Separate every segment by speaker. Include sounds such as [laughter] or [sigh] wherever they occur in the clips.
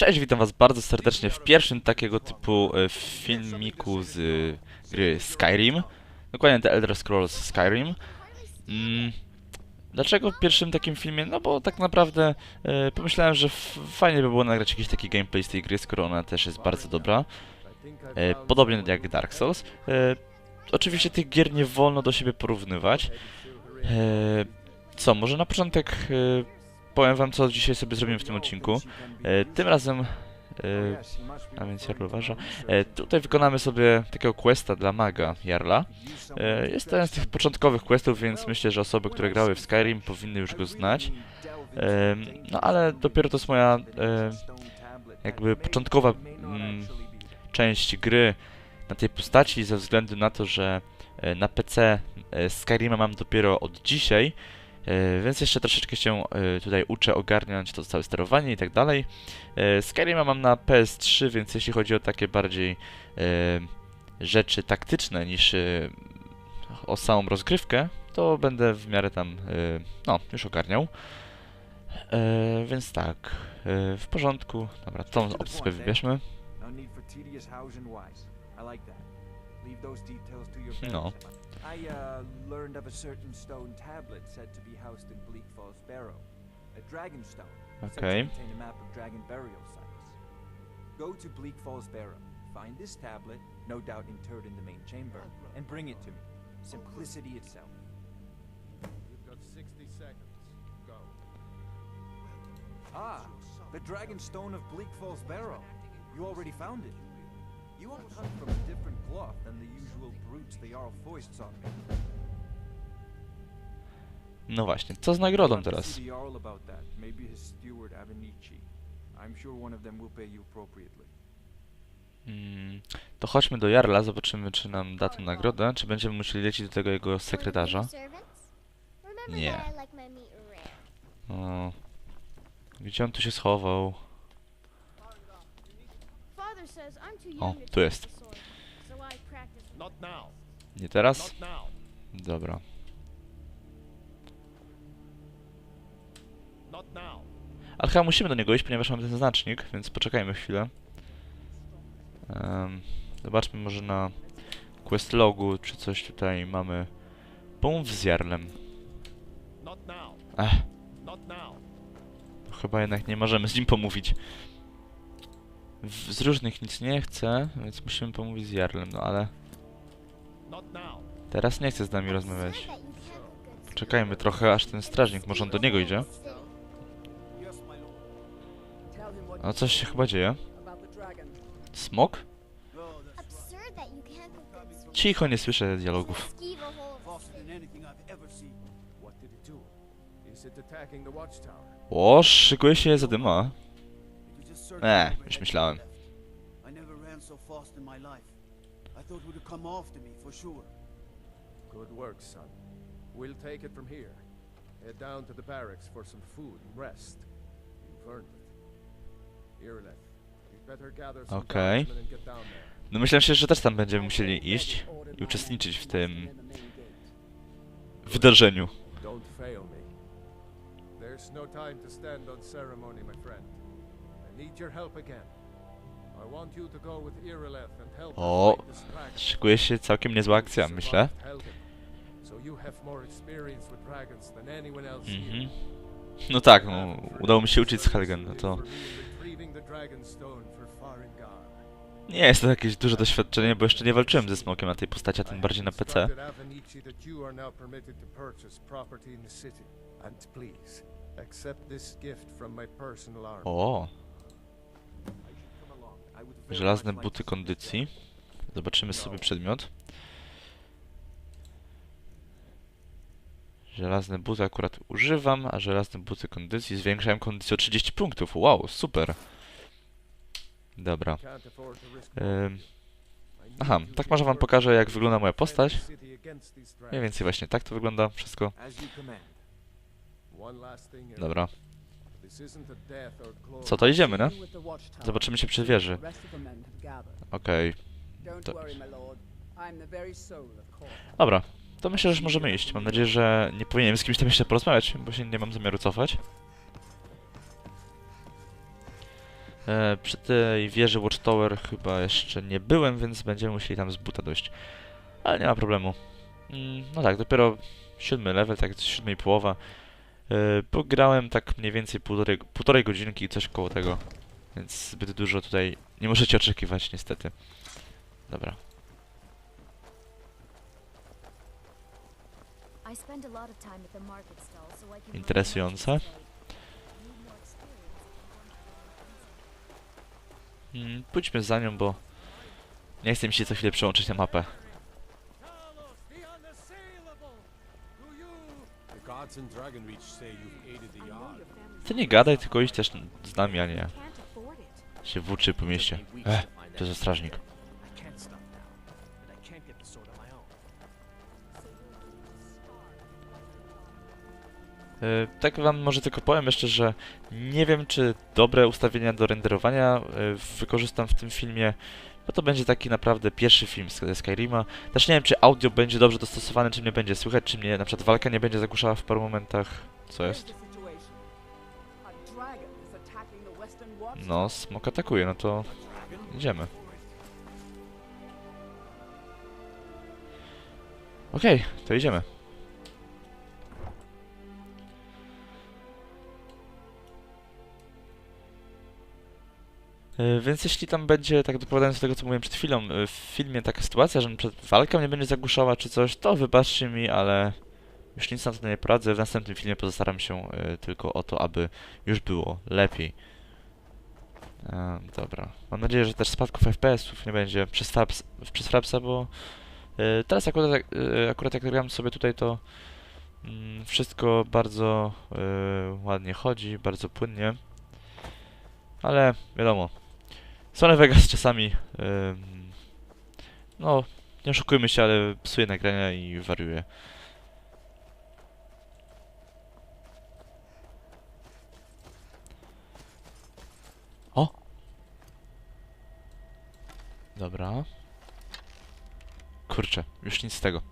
Speaker 1: Cześć, witam was bardzo serdecznie w pierwszym takiego typu e, filmiku z e, gry Skyrim. Dokładnie The Elder Scrolls Skyrim. Mm, dlaczego w pierwszym takim filmie? No bo tak naprawdę e, pomyślałem, że fajnie by było nagrać jakiś taki gameplay z tej gry, skoro ona też jest bardzo dobra. Podobnie jak Dark Souls. Oczywiście tych gier nie wolno do siebie porównywać. Co, może na początek powiem wam, co dzisiaj sobie zrobimy w tym odcinku. E, tym razem, e, a więc Jarl uważa, e, tutaj wykonamy sobie takiego questa dla maga Jarla. E, jest to jeden z tych początkowych questów, więc myślę, że osoby, które grały w Skyrim powinny już go znać. E, no ale dopiero to jest moja e, jakby początkowa mm, część gry na tej postaci ze względu na to, że e, na PC e, Skyrima mam dopiero od dzisiaj, więc jeszcze troszeczkę się e, tutaj uczę ogarniać to całe sterowanie i tak dalej. E, Skyrima mam na PS3, więc jeśli chodzi o takie bardziej e, rzeczy taktyczne niż e, o samą rozgrywkę, to będę w miarę tam, e, no, już ogarniał. E, więc tak, e, w porządku. Dobra, tą opcję wybierzmy.
Speaker 2: No need for tedious hows and whys. I like that. Leave those details to your
Speaker 1: No.
Speaker 2: I uh, learned of a certain stone tablet said to be housed in Bleak Falls Barrow. A dragon stone. said to
Speaker 1: Okay.
Speaker 2: contain a map of dragon burial sites. Go to Bleak Falls Barrow. Find this tablet, no doubt interred in the main chamber, and bring it to me. Simplicity itself.
Speaker 3: You've got 60 seconds. Go.
Speaker 2: Ah, the dragon stone of Bleak Falls Barrow. You already found it. You are cut from a different cloth than the usual brutes the Jarl foists on me.
Speaker 1: No właśnie, co z nagrodą teraz?
Speaker 2: See the Jarl about that. Maybe his steward Avenici. I'm sure one of them will pay you appropriately.
Speaker 1: Mm, to chodźmy do Jarla, zobaczymy czy nam da tę nagrodę, czy będziemy musieli lecieć do tego jego sekretarza. Nie. O, gdzie on tu się schował?
Speaker 4: O,
Speaker 1: tu jest. Nie teraz? Dobra. Ale chyba musimy do niego iść, ponieważ mamy ten znacznik, więc poczekajmy chwilę. Em, zobaczmy może na quest logu, czy coś tutaj mamy. Pomów z Jarlem. Ech, chyba jednak nie możemy z nim pomówić. W, z różnych nic nie chce, więc musimy pomówić z Jarlem, no ale teraz nie chce z nami rozmawiać. Czekajmy trochę, aż ten strażnik, może on do niego idzie. A coś się chyba dzieje. Smok? Cicho, nie słyszę dialogów. O, szykuje się zadyma. E, już myślałem.
Speaker 5: I never ran so fast in my life. I thought it would come after me for sure.
Speaker 3: Good work, son. We'll take it from here. Head down to the barracks for some food and rest. You've earned it. Irileth, you'd better gather some
Speaker 1: Okay.
Speaker 3: and get down there.
Speaker 1: No myślałem się, że też tam będziemy musieli iść i uczestniczyć w tym wydarzeniu.
Speaker 3: Don't fail me. There's no time to stand on ceremony, my friend.
Speaker 1: O. Szykuje się całkiem niezła akcja, myślę. Mhm. No tak, no, udało mi się uczyć z Helgen, no to nie jest to jakieś duże doświadczenie, bo jeszcze nie walczyłem ze smokiem na tej postaci, a tym bardziej na PC. O, żelazne buty kondycji. Zobaczymy sobie przedmiot. Żelazne buty akurat używam, a żelazne buty kondycji zwiększają kondycję o 30 punktów. Wow, super. Dobra. Aha, tak może wam pokażę jak wygląda moja postać. Mniej więcej właśnie tak to wygląda wszystko. Dobra. Co to idziemy, no? Zobaczymy się przy wieży. Okej.
Speaker 5: Court.
Speaker 1: Dobra. To myślę, że możemy iść. Mam nadzieję, że nie powinienem z kimś tam jeszcze porozmawiać, bo się nie mam zamiaru cofać. E, przy tej wieży Watchtower chyba jeszcze nie byłem, więc będziemy musieli tam z buta dojść. Ale nie ma problemu. Mm, no tak, dopiero siódmy level, tak siódmej połowa. Pograłem tak mniej więcej półtorej, półtorej godzinki, coś koło tego. Więc zbyt dużo tutaj nie możecie oczekiwać niestety. Dobra. Interesujące. Mm, pójdźmy za nią, bo nie chcę mi się co chwilę przełączyć na mapę. Ty nie gadaj, tylko idź też z nami, a nie się włóczy po mieście. Eh, to jest strażnik. E, Tak wam może tylko powiem jeszcze, że nie wiem czy dobre ustawienia do renderowania e, wykorzystam w tym filmie, bo to będzie taki naprawdę pierwszy film z Skyrima. Też nie wiem czy audio będzie dobrze dostosowane, czy mnie będzie słychać, czy mnie na przykład walka nie będzie zagłuszała w paru momentach. Co jest? No, smok atakuje, no to idziemy. Okej, to idziemy. Więc jeśli tam będzie, tak dopowiadając do tego, co mówiłem przed chwilą, e, w filmie taka sytuacja, że przykład walka mnie będzie zagłuszała czy coś, to wybaczcie mi, ale już nic na to nie poradzę. W następnym filmie postaram się e, tylko o to, aby już było lepiej. E, dobra. Mam nadzieję, że też spadków FPS-ów nie będzie przez, Fraps, przez Frapsa, bo e, teraz akurat, e, akurat jak gram sobie tutaj, to mm, wszystko bardzo e, ładnie chodzi, bardzo płynnie. Ale wiadomo, Sony Vegas czasami, ym, no, nie oszukujmy się, ale psuje nagrania i wariuje. O! Dobra. Kurczę, już nic z tego.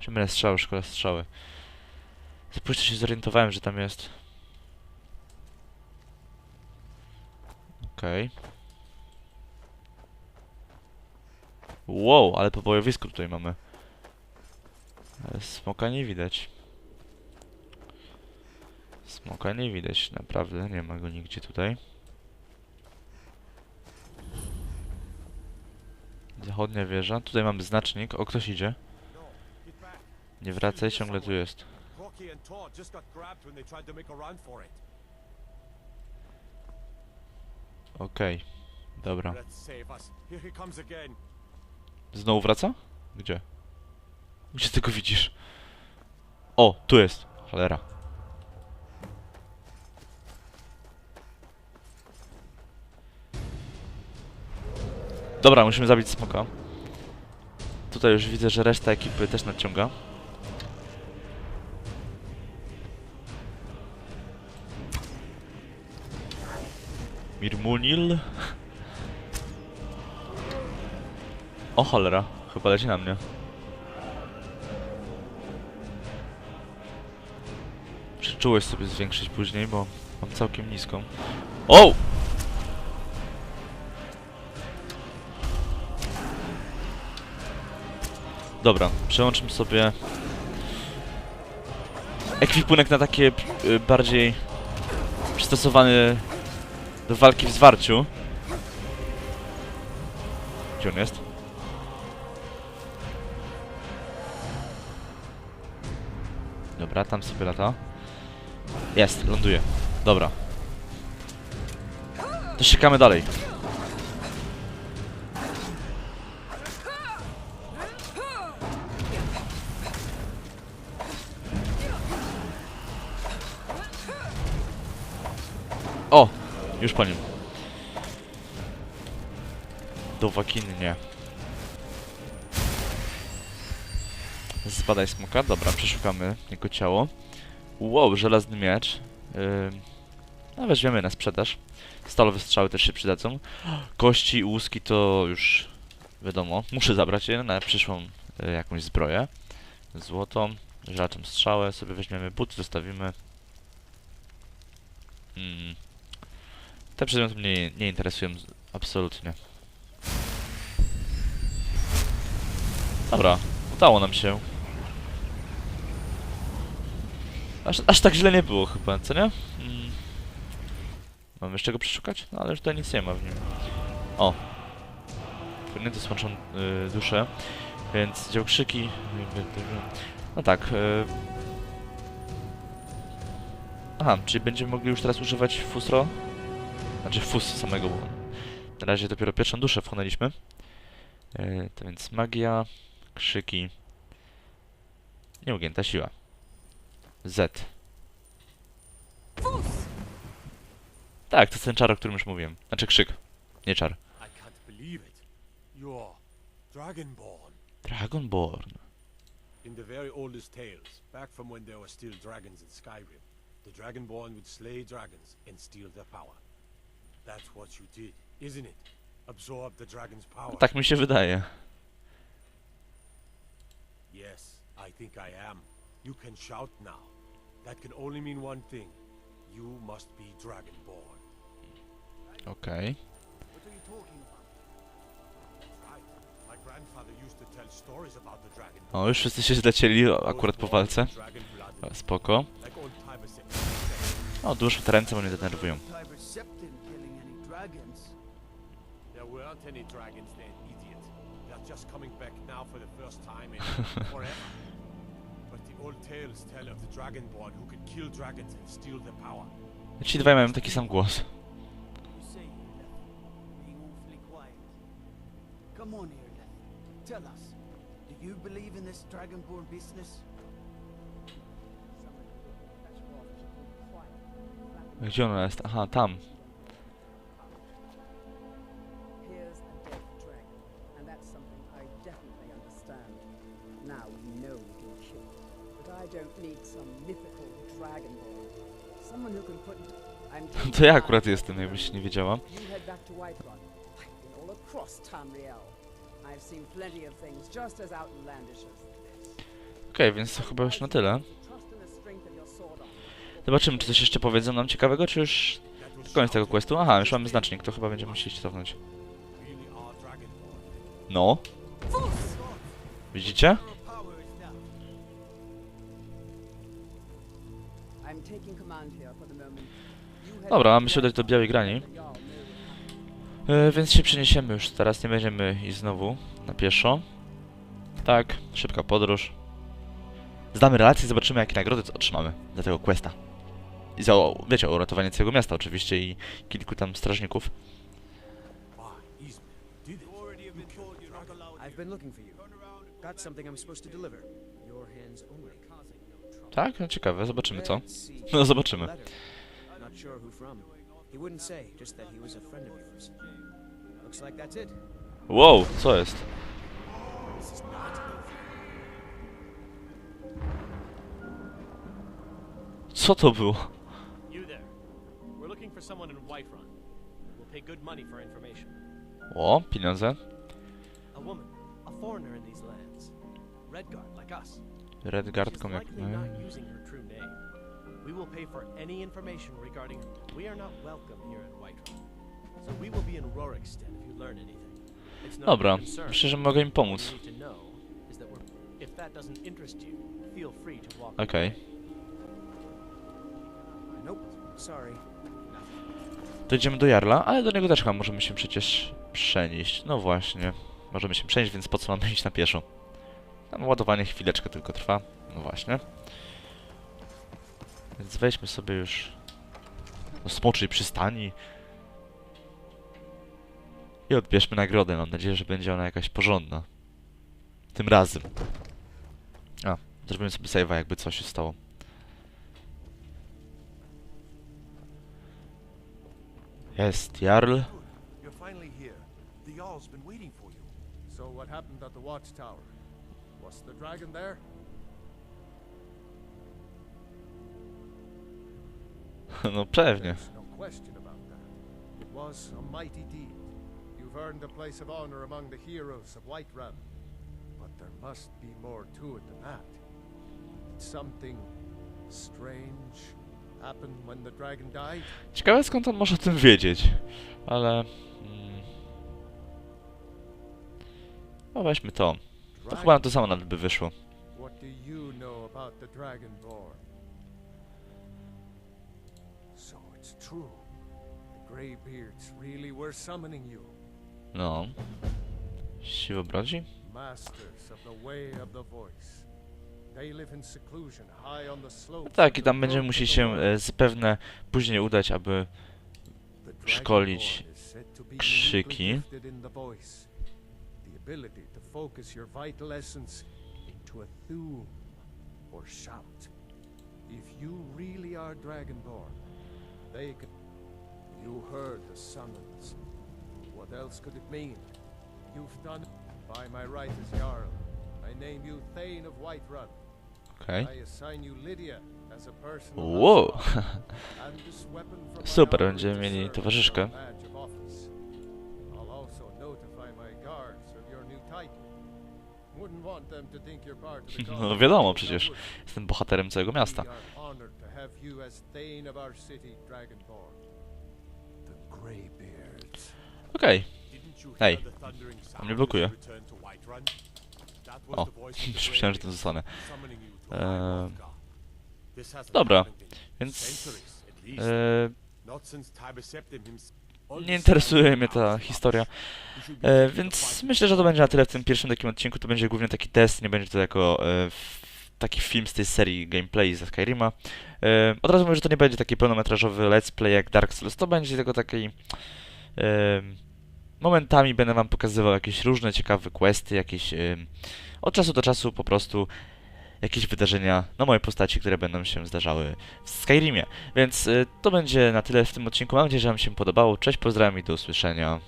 Speaker 1: Czy mylę strzały, szkoda strzały. Zapóźnie się zorientowałem, że tam jest. Okej. Wow, ale po bojowisku tutaj mamy. Ale smoka nie widać. Smoka nie widać, naprawdę, nie ma go nigdzie tutaj. Zachodnia wieża, tutaj mamy znacznik, o ktoś idzie. Nie wracaj, ciągle tu jest. Okej, dobra. Znowu wraca? Gdzie? Gdzie ty go widzisz? O, tu jest. Cholera. Dobra, musimy zabić smoka. Tutaj już widzę, że reszta ekipy też nadciąga. Mirmunil. O cholera, chyba leci na mnie. Przeczułeś sobie zwiększyć później, bo mam całkiem niską. O! Dobra, przełączmy sobie ekwipunek na takie y, bardziej przystosowany do walki w zwarciu. Gdzie on jest? Dobra, tam sobie lata. Jest, ląduje. Dobra. To siekamy dalej. O! Już po nim. Dowakinnie. Zbadaj smoka. Dobra, przeszukamy jego ciało. Wow, żelazny miecz. Yy, no weźmiemy na sprzedaż. Stalowe strzały też się przydadzą. Kości i łuski to już wiadomo. Muszę zabrać je na przyszłą y, jakąś zbroję. Złoto, żelaczą strzałę sobie weźmiemy. Buty zostawimy. Mm. Te przedmioty mnie nie interesują absolutnie. Dobra, udało nam się. Aż, aż tak źle nie było chyba, co nie? Mm. Mam jeszcze go przeszukać? No ale już tutaj nic nie ma w nim. O! Podniety smoczą y, duszę, więc dział krzyki. No tak. Y... Aha, czyli będziemy mogli już teraz używać fusro? Znaczy fus samego, bo na razie dopiero pierwszą duszę wchłonęliśmy. Y, to więc magia, krzyki, nieugięta siła. Z. Tak, to jest ten czar, o którym już mówiłem. Znaczy krzyk, nie czar.
Speaker 6: Dragonborn.
Speaker 1: Dragonborn.
Speaker 6: In the very oldest tales, back from when there were still dragons in Skyrim, the Dragonborn would slay dragons and steal their power. That's what you did, isn't it? Absorb the dragon's power.
Speaker 1: Tak mi się wydaje.
Speaker 6: Yes, I think I am. You can shout now. That can only mean one thing. You must be Dragonborn.
Speaker 1: Okej.
Speaker 5: What are you talking about?
Speaker 6: Right. My grandfather used to tell stories about the Dragonborn.
Speaker 1: O, już wszyscy się zlecieli akurat po walce. Spoko. O, dłuższe te ręce mnie denerwują.
Speaker 6: There weren't any dragons then, idiot. They're just coming back now for the first time in [laughs] forever. But the old tales tell of the Dragonborn who could kill dragons and steal their power.
Speaker 1: Ci dwaj mają taki sam głos.
Speaker 5: You say here, Leth, being awfully quiet. Come on here, Leth. Tell us, do you believe in this dragonborn business?
Speaker 1: Gdzie ona jest? Aha, tam. [laughs] To ja akurat jestem, jakbyś nie wiedziała. Okej, więc to chyba już na tyle. Zobaczymy, czy coś jeszcze powiedzą nam ciekawego, czy już koniec tego questu. Aha, już mamy znacznik, to chyba będziemy musieli cofnąć. No. Widzicie? Dobra, mamy się udać do. Białej Grani. E, więc się przeniesiemy już teraz, nie będziemy iść znowu na pieszo. Tak, szybka podróż. Zdamy relację, zobaczymy jakie nagrody otrzymamy za tego questa. I za, wiecie, uratowanie całego miasta oczywiście i kilku tam strażników. Tak? No ciekawe, zobaczymy co. No zobaczymy.
Speaker 7: Letter. Not sure who from. He wouldn't say, just that he was a friend of yours. Looks like that's it.
Speaker 1: Wow, co jest?
Speaker 6: This is not.
Speaker 1: Co to było?
Speaker 7: You there. We're looking for someone in Whiterun. We'll pay good money for information.
Speaker 1: O, pieniądze.
Speaker 7: A woman, a foreigner in these lands. Redguard, like us.
Speaker 1: Redguard,
Speaker 7: She's
Speaker 1: kom jak...
Speaker 7: likely We will pay for any information regarding. We are not welcome here in Whiterun. So we will be in Rorikstead if you learn anything. It's not
Speaker 1: Dobra, myślę, że mogę im pomóc.
Speaker 7: you need to know is that we're- If that doesn't interest you, feel free to walk
Speaker 1: Okej.
Speaker 7: away. Nope, sorry.
Speaker 1: To idziemy do Jarla, ale do niego też chyba możemy się przecież przenieść. No właśnie. Możemy się przenieść, więc po co mamy iść na pieszo? Tam ładowanie chwileczkę tylko trwa. No właśnie. Więc wejdźmy sobie już do smoczej przystani. I odbierzmy nagrodę. Mam nadzieję, że będzie ona jakaś porządna. Tym razem. A, zrobimy sobie save'a, jakby coś się stało. Jest Jarl.
Speaker 3: So what happened at the watchtower? Was the dragon there?
Speaker 1: No pewnie.
Speaker 3: No question about that. It was a mighty deed. You've earned a place of honor among the heroes of Whiterun. But there must be more to it than that. Something strange Happened when the dragon died?
Speaker 1: Ciekawe skąd on może o tym wiedzieć, ale... Mm, no weźmy to. To chyba na to samo nawet by wyszło.
Speaker 3: What do you know about the Dragonborn? True. The Greybeards really were summoning you.
Speaker 1: No. Siłobrodzi?
Speaker 3: Masters of the Way of the Voice. They live in seclusion high on the
Speaker 1: No tak, i tam będziemy musieli się e, zapewne później udać, aby szkolić krzyki.
Speaker 3: If you really are Dragonborn, they can. You heard the summons. What else could it mean? You've done. By my right as Jarl, I name you Thane of Whiterun.
Speaker 1: Okej.
Speaker 3: I assign you Lydia as a person.
Speaker 1: Wow. [laughs] Super, będziemy mieli towarzyszkę. No wiadomo przecież. Jestem bohaterem całego miasta.
Speaker 3: Have you as Thane of our city, Dragonborn. The Greybeards.
Speaker 1: Okej.
Speaker 6: Didn't you
Speaker 1: Hey.
Speaker 6: hear the thundering sound
Speaker 1: mnie blokuje.
Speaker 6: you returned to Whiterun? That was
Speaker 1: O,
Speaker 6: the voice of the
Speaker 1: już [laughs] myślałem, że to
Speaker 6: Greybeards
Speaker 1: zostanę.
Speaker 6: summoning you to
Speaker 1: Eee, dobra,
Speaker 6: happened in
Speaker 1: więc,
Speaker 6: centuries, at least.
Speaker 1: E,
Speaker 6: Not since Tiber Septim himself.
Speaker 1: nie interesuje mnie ta historia. E, więc myślę, że to będzie na tyle w tym pierwszym takim odcinku. To będzie głównie taki test, nie będzie to jako e, taki film z tej serii gameplay ze Skyrima. E, od razu mówię, że to nie będzie taki pełnometrażowy let's play jak Dark Souls, to będzie tylko taki... E, momentami będę wam pokazywał jakieś różne ciekawe questy, jakieś... E, od czasu do czasu po prostu jakieś wydarzenia na mojej postaci, które będą się zdarzały w Skyrimie. Więc to będzie na tyle w tym odcinku. Mam nadzieję, że wam się podobało. Cześć, pozdrawiam i do usłyszenia.